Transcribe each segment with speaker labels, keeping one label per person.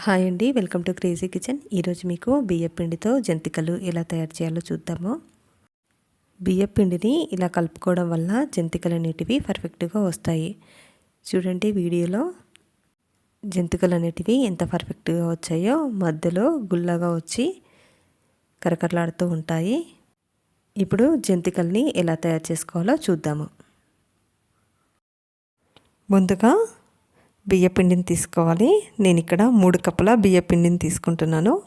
Speaker 1: Hi అండి welcome to crazy kitchen. ఈరోజు మీకు బియ్యపిండితో జంతికలు ఎలా తయారు చేయాలో చూద్దాము. బియ్యపిండిని ఇలా కలుపుకోవడం వల్ల జంతికలు అనేటివి పర్ఫెక్ట్గా వస్తాయి. చూడండి వీడియోలో. జంతికలు అనేటివి ఎంత పర్ఫెక్ట్గా వచ్చాయో మధ్యలో గుల్లగా వచ్చి కరకరలాడుతూ ఉంటాయి. ఇప్పుడు జంతికల్ని ఎలా తయారు చేసుకోవాలో చూద్దాము. ముందుగా బియ్యపిండిని తీసుకోవాలి. నేను ఇక్కడ మూడు కప్పుల బియ్యపిండిని తీసుకుంటున్నాను.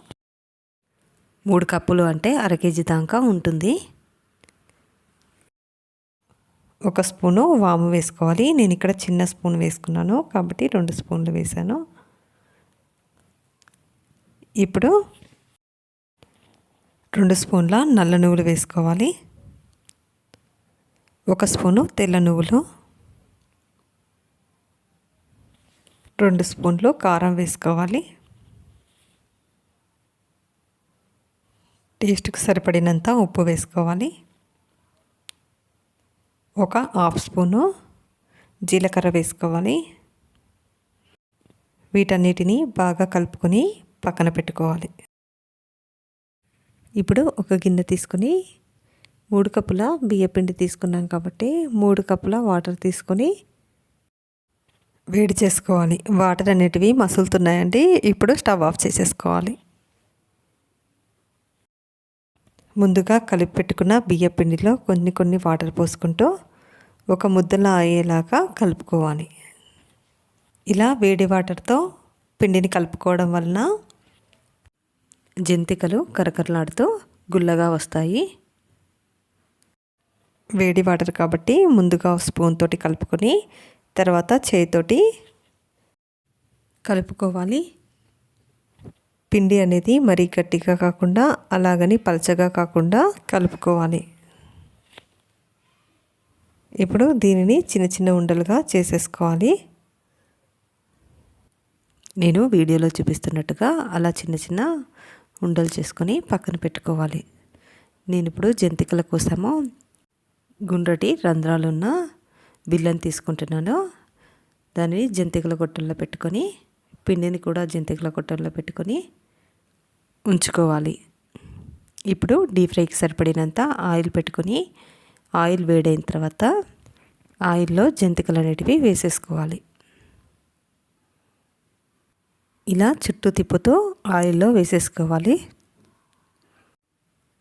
Speaker 1: మూడు కప్పులు అంటే అర కేజీ దాకా ఉంటుంది. ఒక స్పూను వాము వేసుకోవాలి. నేను ఇక్కడ చిన్న స్పూన్ వేసుకున్నాను. కాబట్టి రెండు స్పూన్లు వేసాను ఇప్పుడు రెండు స్పూన్ల నల్ల నువ్వులు వేసుకోవాలి. ఒక స్పూను తెల్ల నువ్వులు. రెండు స్పూన్లు కారం వేసుకోవాలి. టేస్ట్కి సరిపడినంత ఉప్పు వేసుకోవాలి. ఒక హాఫ్ స్పూను జీలకర్ర వేసుకోవాలి. వీటన్నిటిని బాగా కలుపుకొని పక్కన పెట్టుకోవాలి. ఇప్పుడు ఒక గిన్నె తీసుకుని మూడు కప్పుల బియ్యపిండి తీసుకున్నాం కాబట్టి మూడు కప్పుల వాటర్ తీసుకొని వేడి చేసుకోవాలి. వాటర్ అనేటివి మసులుతున్నాయండి. ఇప్పుడు స్టవ్ ఆఫ్ చేసేసుకోవాలి. ముందుగా కలిపి పెట్టుకున్న బియ్య పిండిలో కొన్ని కొన్ని వాటర్ పోసుకుంటూ ఒక ముద్దలా అయ్యేలాగా కలుపుకోవాలి. ఇలా వేడి వాటర్తో పిండిని కలుపుకోవడం వలన జంతికలు కరకరలాడుతూ గుల్లగా వస్తాయి. వేడి వాటర్ కాబట్టి ముందుగా స్పూన్ తోటి కలుపుకొని తర్వాత చేతితోటి కలుపుకోవాలి. పిండి అనేది మరీ గట్టిగా కాకుండా అలాగని పలచగా కాకుండా కలుపుకోవాలి. ఇప్పుడు దీనిని చిన్న చిన్న ఉండలుగా చేసేసుకోవాలి. నేను వీడియోలో చూపిస్తున్నట్టుగా అలా చిన్న చిన్న ఉండలు చేసుకొని పక్కన పెట్టుకోవాలి. నేను ఇప్పుడు జంతికల కోసము గుండ్రటి రంధ్రాలున్న బిల్లని తీసుకుంటున్నాను. దానిని జంతికల గొట్టంలో పెట్టుకొని పిండిని కూడా జంతికల గొట్టంలో పెట్టుకొని ఉంచుకోవాలి. ఇప్పుడు డీప్ ఫ్రైకి సరిపడినంత ఆయిల్ పెట్టుకొని ఆయిల్ వేడైన తర్వాత ఆయిల్లో జంతికలు అనేటివి వేసేసుకోవాలి. ఇలా చుట్టూ తిప్పుతూ ఆయిల్లో వేసేసుకోవాలి.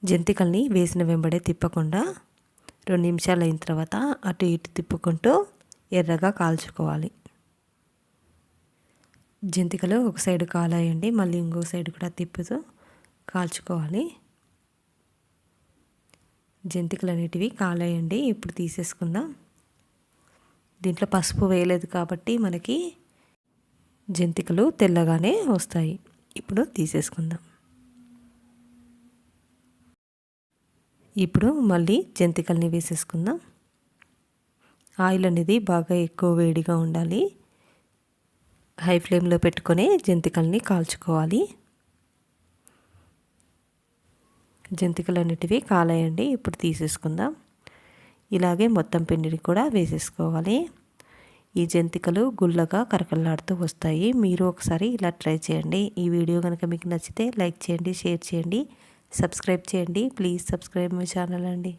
Speaker 1: జంతికల్ని వేసిన వెంబడే తిప్పకుండా రెండు నిమిషాలు అయిన తర్వాత అటు ఇటు తిప్పుకుంటూ ఎర్రగా కాల్చుకోవాలి. జంతికలు ఒక సైడ్ కాలేయండి మళ్ళీ ఇంకో సైడ్ కూడా తిప్పుతూ కాల్చుకోవాలి. జంతికలు అనేటివి కాలేయండి ఇప్పుడు తీసేసుకుందాం. దీంట్లో పసుపు వేయలేదు కాబట్టి మనకి జంతికలు తెల్లగానే వస్తాయి. ఇప్పుడు తీసేసుకుందాం. ఇప్పుడు మళ్ళీ జంతికల్ని వేసేసుకుందాం. ఆయిల్ అనేది బాగా ఎక్కువ వేడిగా ఉండాలి. హై ఫ్లేమ్లో పెట్టుకొని జంతికల్ని కాల్చుకోవాలి. జంతికలు అనేటివి కాలేయండి ఇప్పుడు తీసేసుకుందాం. ఇలాగే మొత్తం పిండిని కూడా వేసేసుకోవాలి. ఈ జంతికలు గుల్లగా కరకల్లాడుతూ వస్తాయి. మీరు ఒకసారి ఇలా ట్రై చేయండి. ఈ వీడియో కనుక మీకు నచ్చితే లైక్ చేయండి షేర్ చేయండి. సబ్స్క్రైబ్ చేయండి. ప్లీజ్ సబ్స్క్రైబ్ మై ఛానల్ అండి.